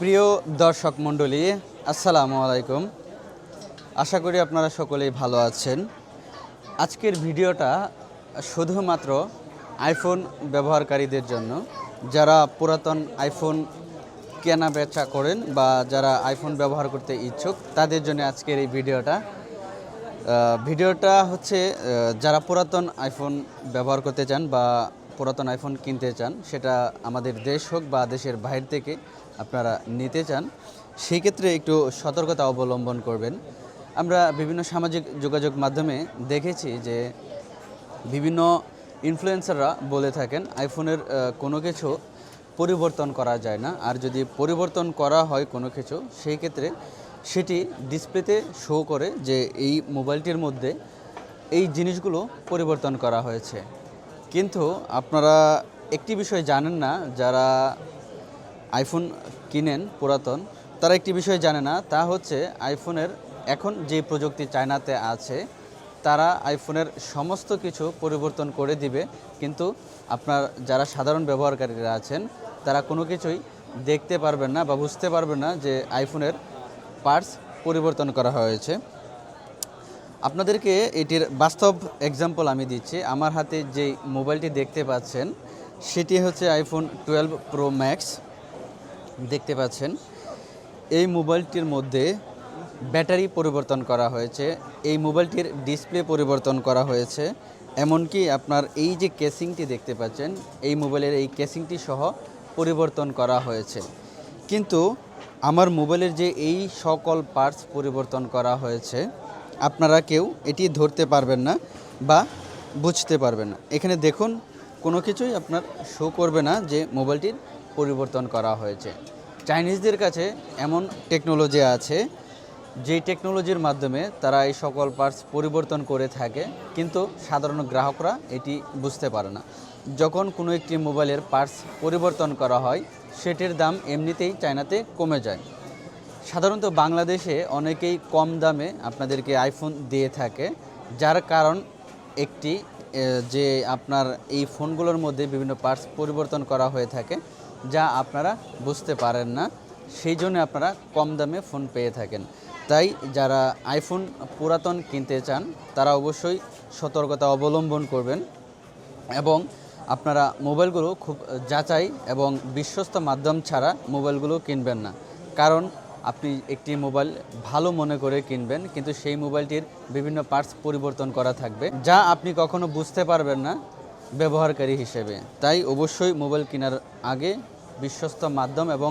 প্রিয় দর্শক মণ্ডলী, আসসালামু আলাইকুম। আশা করি আপনারা সকলেই ভালো আছেন। আজকের ভিডিওটা শুধুমাত্র আইফোন ব্যবহারকারীদের জন্য। যারা পুরাতন আইফোন কেনা বেচা করেন বা যারা আইফোন ব্যবহার করতে ইচ্ছুক, তাদের জন্য আজকের এই ভিডিওটা। ভিডিওটা হচ্ছে যারা পুরাতন আইফোন ব্যবহার করতে চান বা পুরাতন আইফোন কিনতে চান, সেটা আমাদের দেশ হোক বা দেশের বাইরে থেকে আপনারা নিতে চান, সেই ক্ষেত্রে একটু সতর্কতা অবলম্বন করবেন। আমরা বিভিন্ন সামাজিক যোগাযোগ মাধ্যমে দেখেছি যে বিভিন্ন ইনফ্লুয়েন্সাররা বলে থাকেন আইফোনের কোনো কিছু পরিবর্তন করা যায় না। আর যদি পরিবর্তন করা হয় কোনো কিছু, সেই ক্ষেত্রে সেটি ডিসপ্লেতে শো করে যে এই মোবাইলটির মধ্যে এই জিনিসগুলো পরিবর্তন করা হয়েছে। কিন্তু আপনারা একটি বিষয় জানেন না, যারা আইফোন কিনেন পুরাতন, তারা একটি বিষয় জানে না, তা হচ্ছে আইফোনের এখন যে প্রযুক্তি চায়নাতে আছে, তারা আইফোনের সমস্ত কিছু পরিবর্তন করে দিবে। কিন্তু আপনার যারা সাধারণ ব্যবহারকারীরা আছেন, তারা কোনো কিছুই দেখতে পারবেন না বা বুঝতে পারবেন না যে আইফোনের পার্টস পরিবর্তন করা হয়েছে। আপনাদেরকে এটির বাস্তব এক্সাম্পল আমি দিচ্ছি। আমার হাতে যে মোবাইলটি দেখতে পাচ্ছেন, সেটি হচ্ছে আইফোন টুয়েলভ প্রো ম্যাক্স দেখতে পাচ্ছেন, এই মোবাইলটির মধ্যে ব্যাটারি পরিবর্তন করা হয়েছে, এই মোবাইলটির ডিসপ্লে পরিবর্তন করা হয়েছে, এমনকি আপনার এই যে কেসিংটি দেখতে পাচ্ছেন, এই মোবাইলের এই কেসিংটি সহ পরিবর্তন করা হয়েছে। কিন্তু আমার মোবাইলের যে এই সকল পার্টস পরিবর্তন করা হয়েছে আপনারা কেউ এটি ধরতে পারবেন না বা বুঝতে পারবেন না। এখানে দেখুন, কোনো কিছুই আপনার শো করবে না যে মোবাইলটির পরিবর্তন করা হয়েছে। চাইনিজদের কাছে এমন টেকনোলজি আছে, যেই টেকনোলজির মাধ্যমে তারা এই সকল পার্টস পরিবর্তন করে থাকে, কিন্তু সাধারণ গ্রাহকরা এটি বুঝতে পারে না। যখন কোনো একটি মোবাইলের পার্টস পরিবর্তন করা হয়, সেটির দাম এমনিতেই চায়নাতে কমে যায়। সাধারণত বাংলাদেশে অনেকেই কম দামে আপনাদেরকে আইফোন দিয়ে থাকে, যার কারণ একটি যে আপনার এই ফোনগুলোর মধ্যে বিভিন্ন পার্টস পরিবর্তন করা হয়ে থাকে, যা আপনারা বুঝতে পারেন না। সেই জন্য আপনারা কম দামে ফোন পেয়ে থাকেন। তাই যারা আইফোন পুরাতন কিনতে চান, তারা অবশ্যই সতর্কতা অবলম্বন করবেন এবং আপনারা মোবাইলগুলো খুব যাচাই এবং বিশ্বস্ত মাধ্যম ছাড়া মোবাইলগুলো কিনবেন না। কারণ আপনি একটি মোবাইল ভালো মনে করে কিনবেন, কিন্তু সেই মোবাইলটির বিভিন্ন পার্টস পরিবর্তন করা থাকবে, যা আপনি কখনো বুঝতে পারবেন না ব্যবহারকারী হিসেবে। তাই অবশ্যই মোবাইল কেনার আগে বিশ্বস্ত মাধ্যম এবং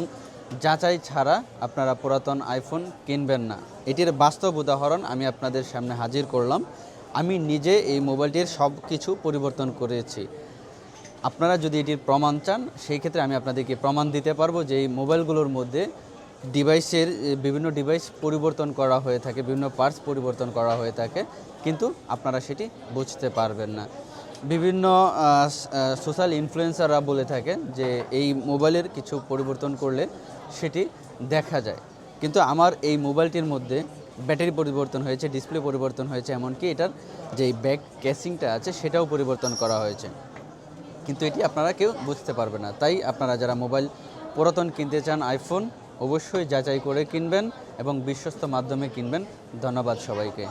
যাচাই ছাড়া আপনারা পুরাতন আইফোন কিনবেন না। এটির বাস্তব উদাহরণ আমি আপনাদের সামনে হাজির করলাম। আমি নিজে এই মোবাইলটির সব কিছু পরিবর্তন করেছি। আপনারা যদি এটির প্রমাণ চান, সেই ক্ষেত্রে আমি আপনাদেরকে প্রমাণ দিতে পারব যে এই মোবাইলগুলোর মধ্যে ডিভাইসের বিভিন্ন ডিভাইস পরিবর্তন করা হয়ে থাকে, বিভিন্ন পার্টস পরিবর্তন করা হয়ে থাকে, কিন্তু আপনারা সেটি বুঝতে পারবেন না। বিভিন্ন সোশ্যাল ইনফ্লুয়েন্সাররা বলে থাকে যে এই মোবাইলের কিছু পরিবর্তন করলে সেটি দেখা যায়। কিন্তু আমার এই মোবাইলটির মধ্যে ব্যাটারি পরিবর্তন হয়েছে, ডিসপ্লে পরিবর্তন হয়েছে, এমনকি এটার যে ব্যাক ক্যাসিংটা আছে সেটাও পরিবর্তন করা হয়েছে। কিন্তু এটি আপনারা কেউ বুঝতে পারবে না। তাই আপনারা যারা মোবাইল পুরাতন কিনতে চান আইফোন অবশ্যই যাচাই করে কিনবেন এবং বিশ্বস্ত মাধ্যমে কিনবেন। ধন্যবাদ সবাইকে।